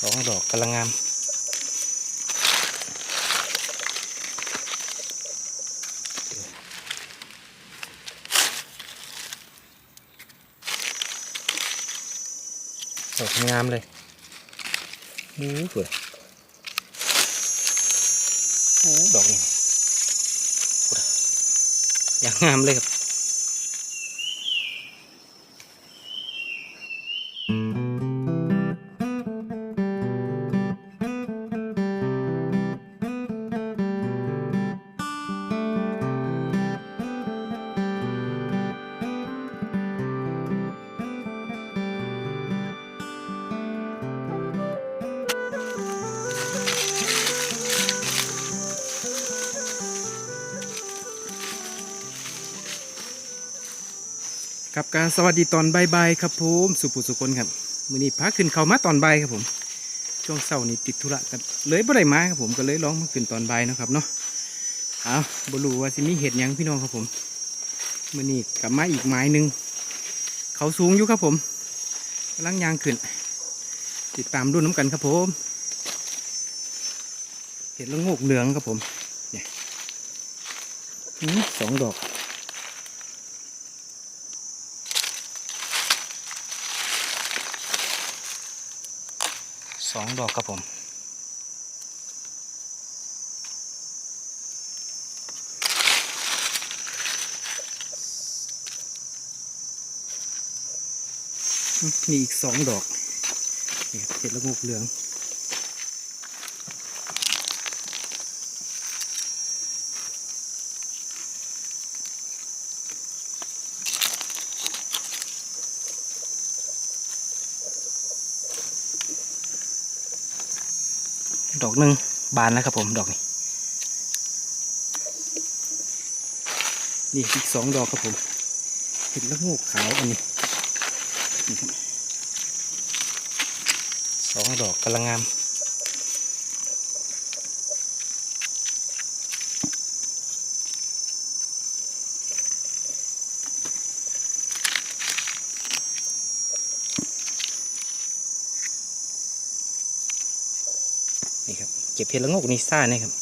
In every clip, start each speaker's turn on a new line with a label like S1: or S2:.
S1: สองดอกกำลังงามดอกงามเลยนี่สวยโอ้ดอกนี่พูดอะอย่างงามเลยครับ กาสวัสดีตอนบ่ายๆครับผมสุภูสุคนครับมือนี้พาขึ้นเขามาตอนบ่ายครับผม ช่วงเช้านี้ติดธุระกันเลยบ่ได้มาครับผมก็เลยร้องมาขึ้นตอนบ่ายนะครับเนาะเอาบรูว่าสิมีเห็ดยังพี่น้องครับผมมือนี้กลับมาอีกไม้หนึ่งเขาสูงอยู่ครับผมกำลังยางขึ้น ติดตามรุ่นน้ำกันครับผมเห็ดละงกเหลืองครับผมเนี่ยสองดอก สองดอกครับผมมีอีกสองดอกเห็ดละงกเหลือง ดอกหนึ่งบานแล้วครับผมดอกนี้ นี่อีกสองดอกครับผมเห็ดละโงกขาวอันนี้สองดอกกำลังงาม นี่ครับ เก็บเห็ดละงกนี่ซ่าเนี่ยครับ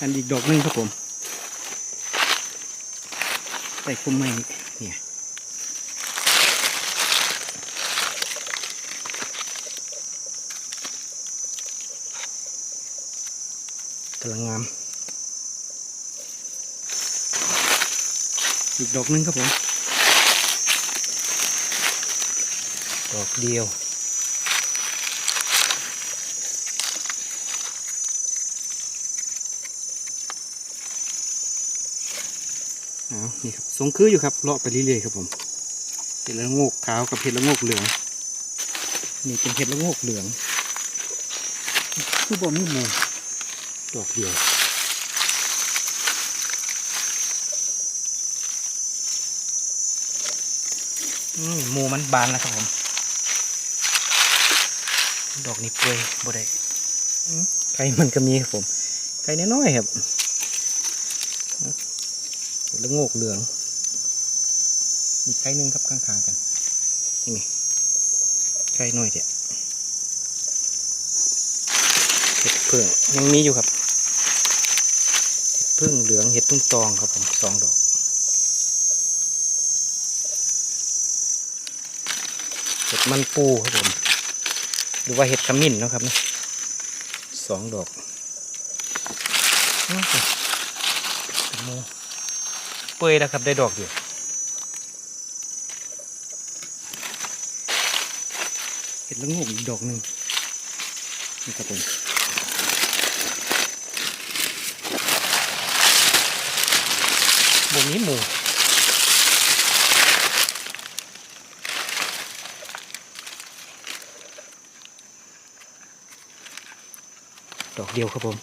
S1: อันอีกดอกหนึงครับผมใส่คุ้มไม้นี่เนี่ยกำลังงาม อีกดอกหนึงครับผม ดอกเดียว อานี่ครับทรงคืออยู่ครับเลาะไปเรื่อยๆครับผมเห็ดละโงกขาวกับเห็ดละโงกเหลือง นี่เป็นเห็ดละโงกเหลืองคือบ่มีหมูดอกเดียวมูมันบานแล้วครับผม ดอกนี้เปื่อยบ่ได้ไข่มันก็มีครับผมไข่น้อยๆครับ แล้วโงกเหลือง มีไข่หนึงครับข้างๆกัน นี่ไงไข่น้อยเดียวเห็ดพิ่งยังมีอยู่ครับ เห็ดพึ่งเหลืองเห็ดพึ่งตองครับผมสองดอกเห็ดมันปูครับผมหรือว่าเห็ดขมิ้นนะครับนี่สองดอกอื้อหือแตงโม เปื่อยแล้วครับได้ดอกอยู่เห็ดละโงกอีกดอกหนึ่งนี่ครับผมบนนี้หมูดอกเดียวครับผม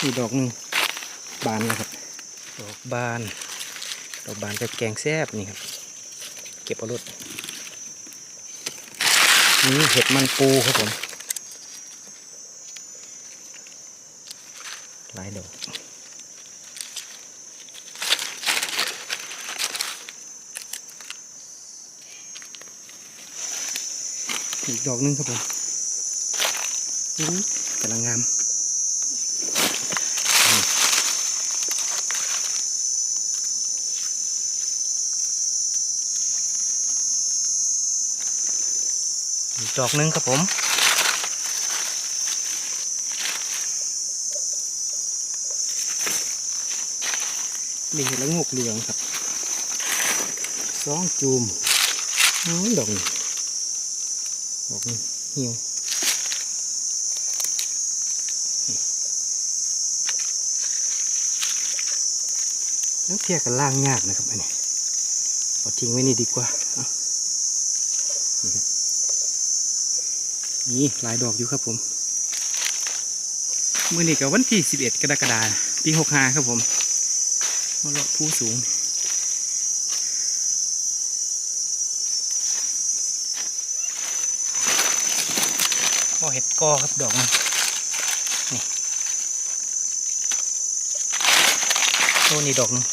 S1: อีกดอกหนึ่งบานแล้วครับ ดอกบานดอกบานกับแกงแซบนี่ครับ เก็บเอารถนี่เห็ดมันปูครับผม หลายดอกอีกดอกหนึงครับผมกำลังงาม ดอกหนึงครับผม นี่ละงกเหลืองครับสองจูมอื้อดอกนี้ดอกนี้เหี่ยวแล้วเทียกันล่างยากนะครับอันนี้เอาทิ้งไว้นี่ดีกว่าเอานี่ครับ นี่หลายดอกอยู่ครับผมมื่อนี้กับวันที่ 11 กรกฎาคมปี65ครับผมมาเลาะผู้สูง ก็เห็ดกอครับดอกมันนี่ต้นนี้ดอกนึง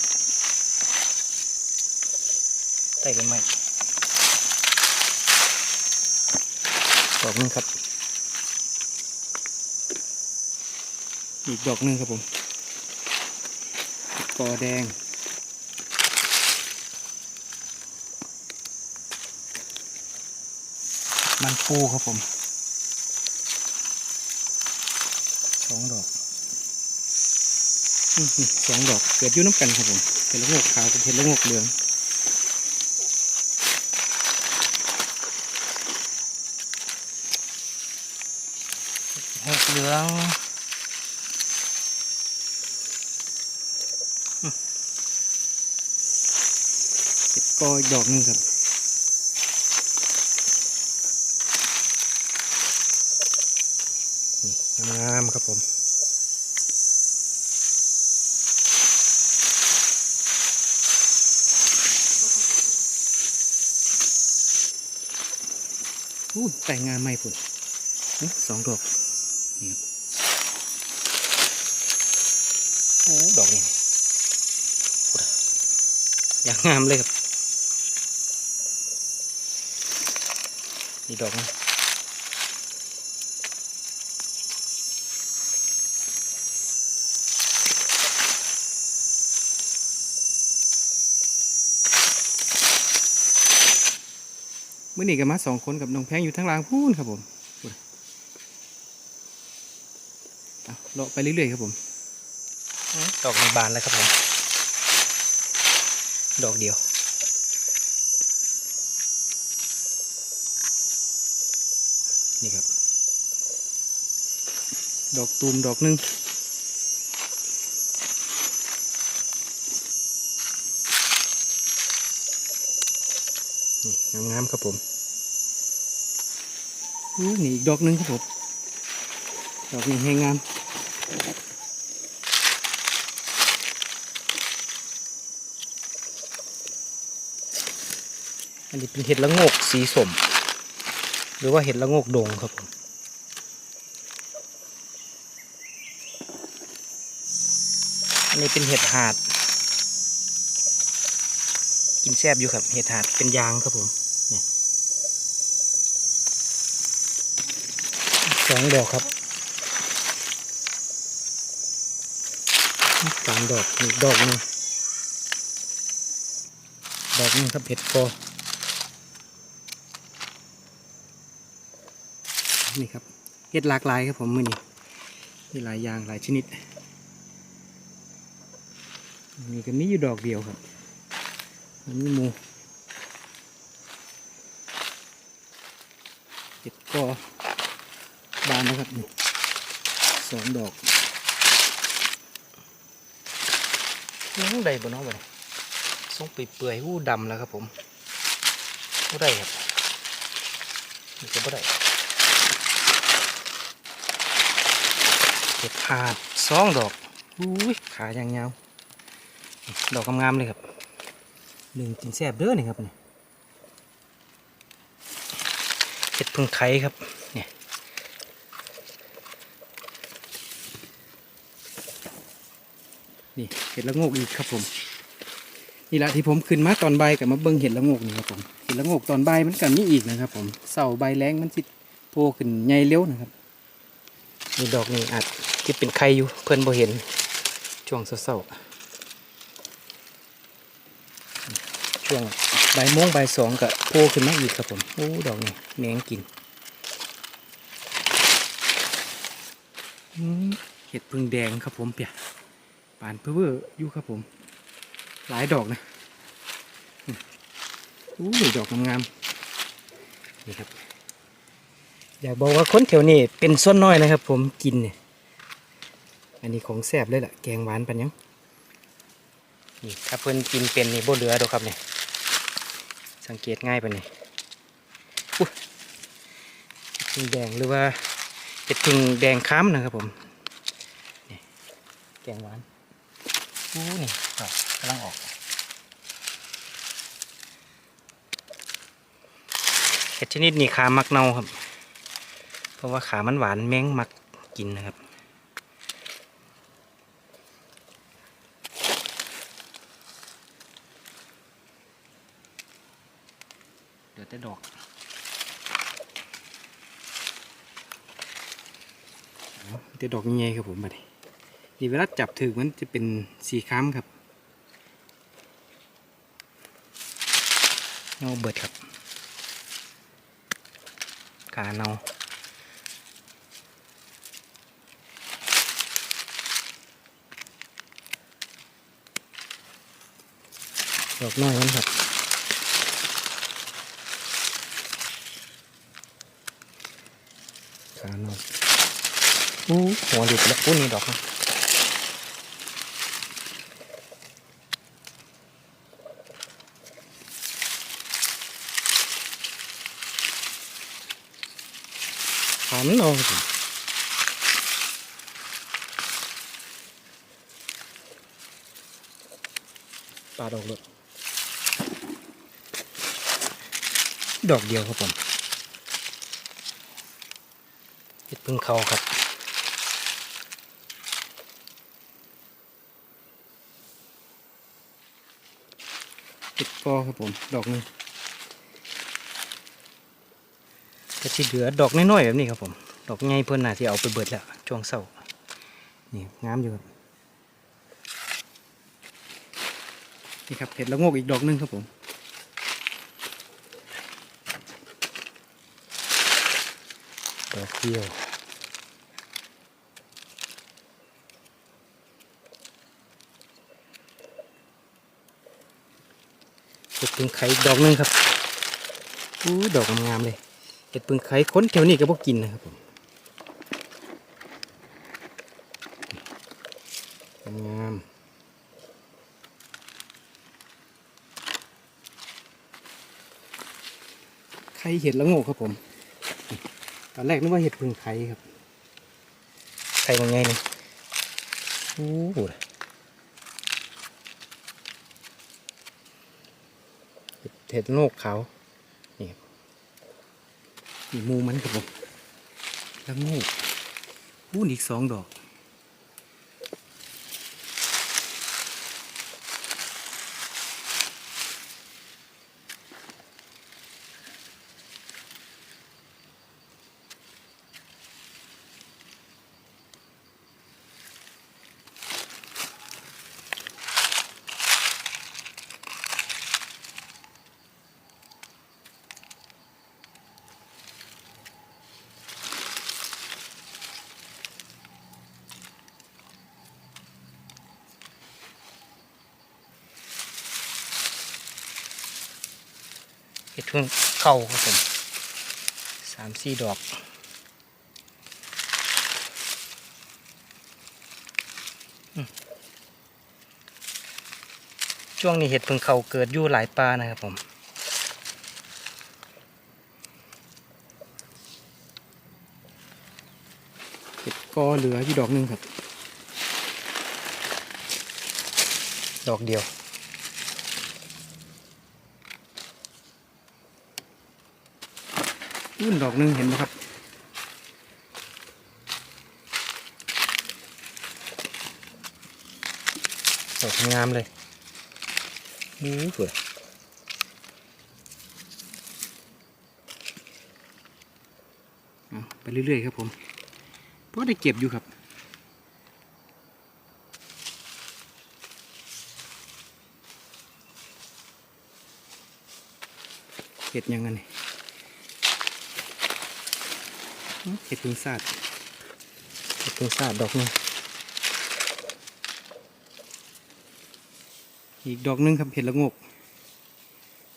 S1: ใต้ต้นไม้ อกหนึงครับ อีกดอกหนึงครับผมกอแดง มันปูครับผมสองดอกอื้อหือสองดอกเกิดยู่น้ำกันครับผมเห็ดละงกขาวกับเห็ดละงกเหลือง เห็ดเหลืองเห็ดกออีกดอกหนึงครับนี่งามครับผมอู้แต่งงานไม่ปุ่นสองดอก โอ้ดอกนี่อย่างงามเลยครับอีกดอกนึงเมื่อนี้ก็มาสองคนกับน้องแพงอยู่ทั้งรางพูนครับผมพูด เอาเลาะไปเรื่อยๆครับผมอื้อดอกในบานแล้วครับผม ดอกเดียวนี่ครับ ดอกตูมดอกหนึงนี่งามๆครับผมอู้นี่อีกดอกหนึงครับผม ดอกนี้ให้งาม อันนี้เป็นเห็ดละโงกสีสม หรือว่าเห็ดละโงกโดงครับผมอันนี้เป็นเห็ดหาด กินแซบอยู่ครับ เห็ดหาดเป็นยางครับผมสองดอกครับ สามดอกอีกดอกนึงดอกนึงครับเห็ดกอนี่ครับเห็ดหลากหลายครับผมมือนี้มีหลายอย่างหลายชนิดนี่ก็มีอยู่ดอกเดียวครับอันนี้มูเห็ดกอบานนะครับนี่สองดอก ยังได้บ่เนาะบ่เนี่ยส่งไปเปื่อยหู้ดำแล้วครับผมบ่ได้ครับนี่ก็บ่ได้เห็ดขาดสองดอกอุ้ยขายังยาวดอกงามๆเลยครับหนึ่งกินแซ่บเด้อนี่ครับนี่เห็ดพึ่งไข่ครับ นี่ยนี่เห็ดละโงกอีกครับผมนี่แหละที่ผมขึ้นมาตอนบ่ายกับมาเบิ่งเห็ดละโงกนี่ครับผมเห็ดละโงกตอนบ่ายมันกันมีอีกนะครับผมเสาใบแรงมันสิโผล่ขึ้นใหญ่เร็วนะครับนี่ดอกนี่อาจที่เป็นไข่อยู่เพื่อนบ่เห็นช่วงเศร้าๆช่วงบ่ายโมงบ่ายสองก็โผล่ขึ้นมาอีกครับผมโอ้ดอกนี่แมงกินอืมเห็ดพึ่งแดงครับผมเปีย ปานเพื่ออยู่ครับผม หลายดอกนะอืมอู้ดอกงามๆนี่ครับ อยากบอกว่าคนแถวนี้เป็นส่วนน้อยนะครับ ผมกินเนี่ยอันนี้ของแซ่บเลยล่ะแกงหวานปันยังนี่ถ้าเพิ่นกินเป็นนี่บ่เหลือดอกครับเนี่ยสังเกตง่ายปะนี่อุ้ห็ดพึ่งแดงหรือว่าเห็ดพึ่งแดงค้ำนะครับผมแกงหวาน อู้นี่ดอกกำลังออกเห็ดชนิดนี้ขามักเน่าครับ เพราะว่าขามันหวานแมงมักกินนะครับเดี๋ยวแต่ดอกเอาแต่ดอกใหญ่ๆครับผมบัด นี่เวลาจับถือมันจะเป็นสีค้ำครับเงาเบิดครับขาเนาดอกน้อยมันครับขาเนาอู้หัวดิบแล้วอู้นี่ดอกนะ ขามันเอาสิปาดอกเลยดอกเดียวครับผมเห็ดพึ่งเขาครับเห็ดกอครับผม ดอกนึง ก็ที่เหลือดอกน้อยๆแบบนี้ครับผม ดอกใหญ่เพื่อนน่าที่เอาไปเบิดแล้วช่วงเศร้านี่งามอยู่ครับนี่ครับเห็ดละงกอีกดอกหนึงครับผมดอกเดียวเห็ดพึ่งไข่ดอกหนึงครับอู้ดอกงามเลย เห็ดพึ่งไข่ค้นแถวนี้ก็พวกกินนะครับผมงามไข่เห็ดละโงกครับผม ตอนแรกนึกว่าเห็ดพึ่งไข่ครับ ไข่มันไงเนี่ยโอ้โหเห็ดเห็ดโงกขาวนี่ครับ นี่มูมันครับผมแล้วงกอู้อีกสองดอก เห็ดพึ่งเข้าครับผมสามสี่ดอกช่วงนี้เห็ดพึ่งเขาเกิดอยู่หลายปลานะครับผม เห็ดกอเหลืออยู่ดอกหนึ่งครับ ดอกเดียว นดอกหนึงเห็นไหมครับ ดอกงามเลยโอ้เผื่อเอาไปเรื่อยๆครับผม เพราะได้เก็บอยู่ครับเห็ดยังไงนี่อื้อ เห็ดพึ่งซาดเห็ดพึ่งซาดดอกหนึงอีกดอกหนึงครับเห็ดละโงก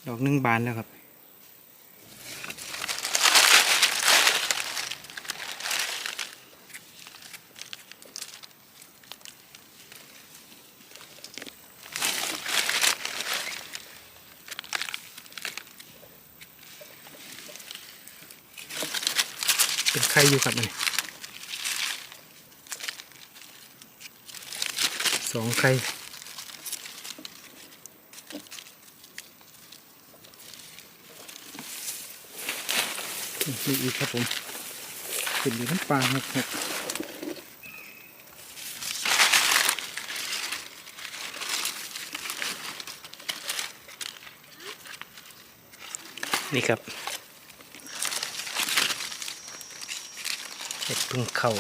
S1: ดอกหนึงบานแล้วครับ ส่อยู่ครับมันสองไข่นี่อีกครับผมเป็นอยู่น้ำปลาครับครับนี่ครับ ห็ดพึ่งเข้า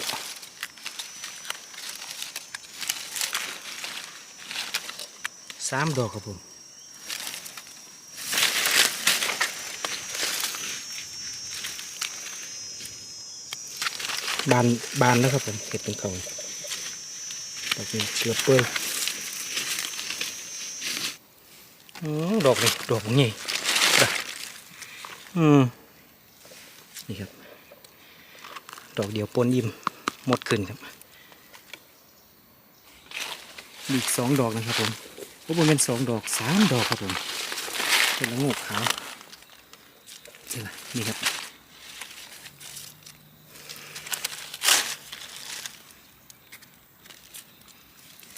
S1: สามดอกครับผมบานบานแล้วครับผมเห็ดพึ่งเข้าดอกนี้เกลือเปื่อยอือดอกนี้ดอกนี้อืมนี่ครับ ดอกเดียวปนอิ่มหมดขึ้นครับมีอีกสองดอกนะครับผมพวกมันเป็นสองดอกสามดอกครับผมเป็นละงกขาวใช่ไหมนี่ครับ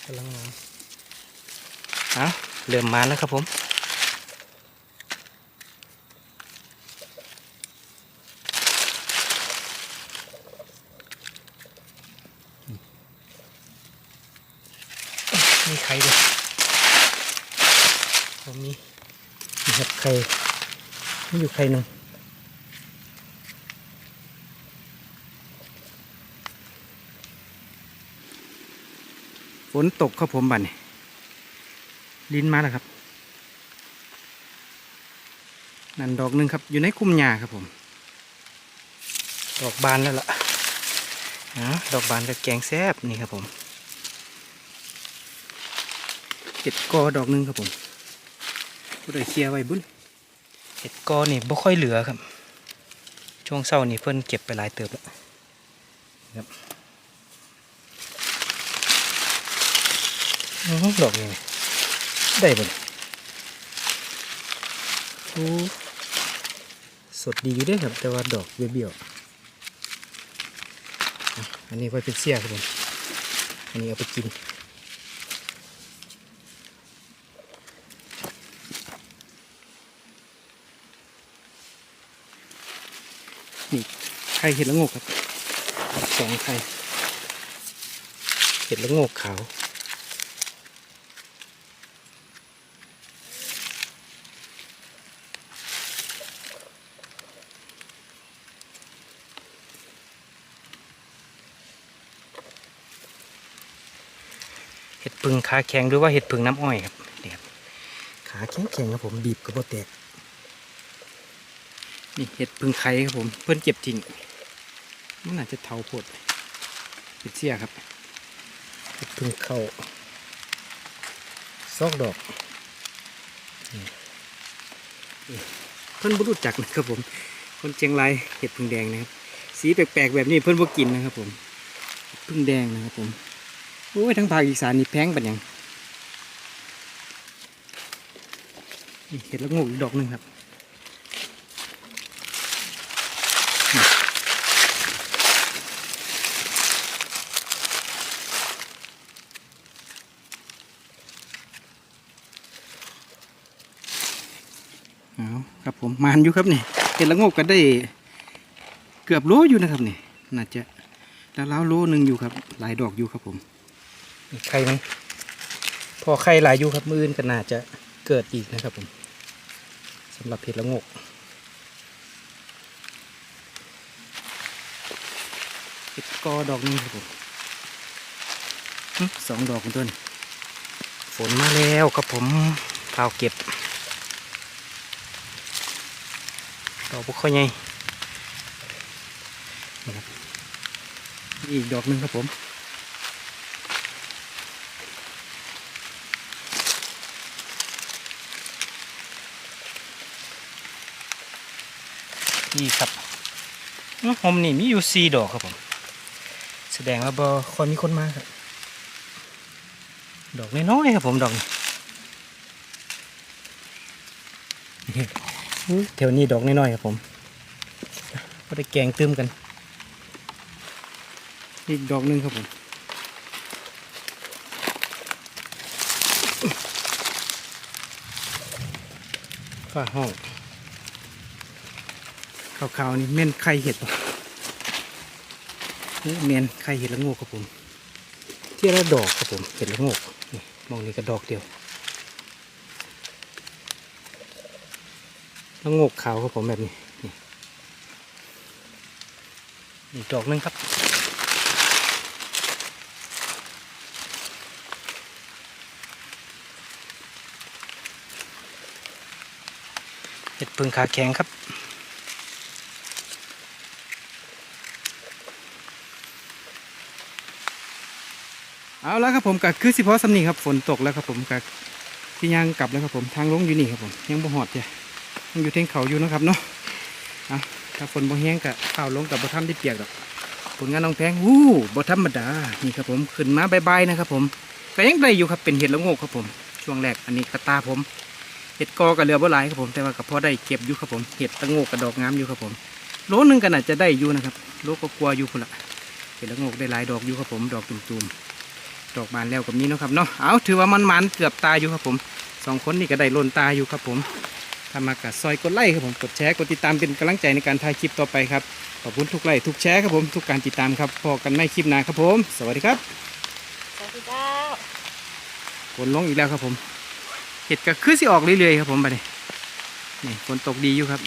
S1: กำลังงามเอเริ่มมาแล้วครับผมไข่ด้วยผมมีมีเห็ดไข่ มีอยู่ไข่หนึ่งฝนตกครับผมบัดนลิ้นมาแล้วครับ นั่นดอกหนึ่งครับ อยู่ในคุ้มหญ้าครับผม ดอกบานแล้วล่ะนะดอกบานกับแกงแซบนี่ครับผมเห็ดกอดอกหนึ่งครับผมผู้ใดเคลียร์ไว้บุญ เห็ดกอนี่บ่ค่อยเหลือครับ ช่วงเศร้านี่เพิ่นเก็บไปหลายเติบแล้วครับดอกนี่ได้บ่เนี่ยโอ้สดดีอยู่ด้อครับ แต่ว่าดอกเบี้ยวๆอันนี้ไว้เป็นเสี้ยครับผมอันนี้เอาไปกิน นี่ไข่เห็ดละงกครับสองไข่เห็ดละงกขาวเห็ดพึ่งขาแข็งหรือว่าเห็ดพึ่งน้ำอ้อยครับนี่ครับขาแข็งแข็งๆครับผมบีบกระโปแตก นี่เห็ดพึ่งไข่ครับผม เพื่อนเก็บทิ้งมันอาจจะเทาโพดเป็นเสียครับเห็ดพึ่งเข้าซอกดอกนี่นี่เพื่อนบุรุษจักนะครับผม คนเชียงรายเห็ดพึ่งแดงนะครับ สีแปลกๆแบบนี้เพื่อนบ่กินนะครับผมเห็ดพึ่งแดงนะครับผมโอ้ยทั้งภาคอีสานนี่แพงปันยังนี่เห็ดละโงกอีกดอกหนึ่งครับ เอาครับผ มมานอยู่ครับนี่เห็ดละโงกก็ได้เกือบโลอยู่นะครับนี่น่าจะแล้วแล้วโลหนึ่งอยู่ครับ หลายดอกอยู่ครับผมนี่ไข่มันพอไข่หลายอยู่ครับมืออื่นก็น่าจะเกิดอีกนะครับผมสำหรับเห็ดละโงกเห็ดกอดอกหนึงครับผมหึสองดอกคุณต้นฝนมาแล้วครับผมพาวเก็บ ดอกบุค่อยใหญ่อีกดอกหนึ่งครับผมนี่ครับอื้อมนี่มีอยู่สี่ดอกครับผม แสดงว่าบอคอยมีคนมาครับ ดอกน้อยๆครับผมดอกนี้ แถวนี้ดอกน้อยๆครับผมก็ได้แกงตื้มกัน อีกดอกหนึ่งครับผมฝ้าห้องขาวๆนี่เม่นไข่เห็ดนี่เม่นไข่เห็ดละงกครับผม ที่ละดอกครับผมเห็ดละงกมองนี่ก็ดอกเดียว ละโงกขาวครับผมแบบนี้นี่อีกดอกนึงครับ เห็ดพึ่งขาแข็งครับเอาแล้วครับผมก็คือสิพาะสำนีครับฝนตกแล้วครับผมก็ที่ย่างกลับแล้วครับผมทางลงอยู่นี่ครับผมยังบ่หอดจ้ะยัง อยู่เทงเขาอยู่นะครับเนาะอะถ้าฝนบ่แห้งก็ข้าวลงกับบ่ทันได้เปียกหรอกผลงานน้องแพงวู้บ่ธรรมดา นี่ครับผมขึ้นมาบๆนะครับผมก็ยังได้อยู่ครับเป็นเห็ดละโงกครับผม ช่วงแรกอันนี้กระตาผมเห็ดกอกับเรือบ่หลายครับผมแต่ว่าก็พอได้เก็บอยู่ครับผมเห็ดละโงกกระดอกงามอยู่ครับผมโลนึงก็น่าจะได้อยู่นะครับโลก็กลัวอยู่พุ่นละเห็ดละโงกได้หลายดอกอยู่ครับผม ดอกตุ่มๆดอกบานแล้วกับนี้นะครับเนาะเอาถือว่ามันมันๆเกือบตายอยู่ครับผมสองคนนี่ก็ได้ล่นตายอยู่ครับผม ถ้ามากะซอยกดไลค์ครับผมกดแชร์กดติดตามเป็นกำลังใจในการถ่ายคลิปต่อไปครับขอบคุณทุกไลค์ทุกแชร์ครับผมทุกการติดตามครับพอกันไม่คลิปหน้าครับผม สวัสดีครับ
S2: สวัสดีเจ้า
S1: ฝนลงอีกแล้วครับผมเห็ดก็คือสิออกเรื่อยๆครับผมไปนี่นี่ฝนตกดีอยู่ครับ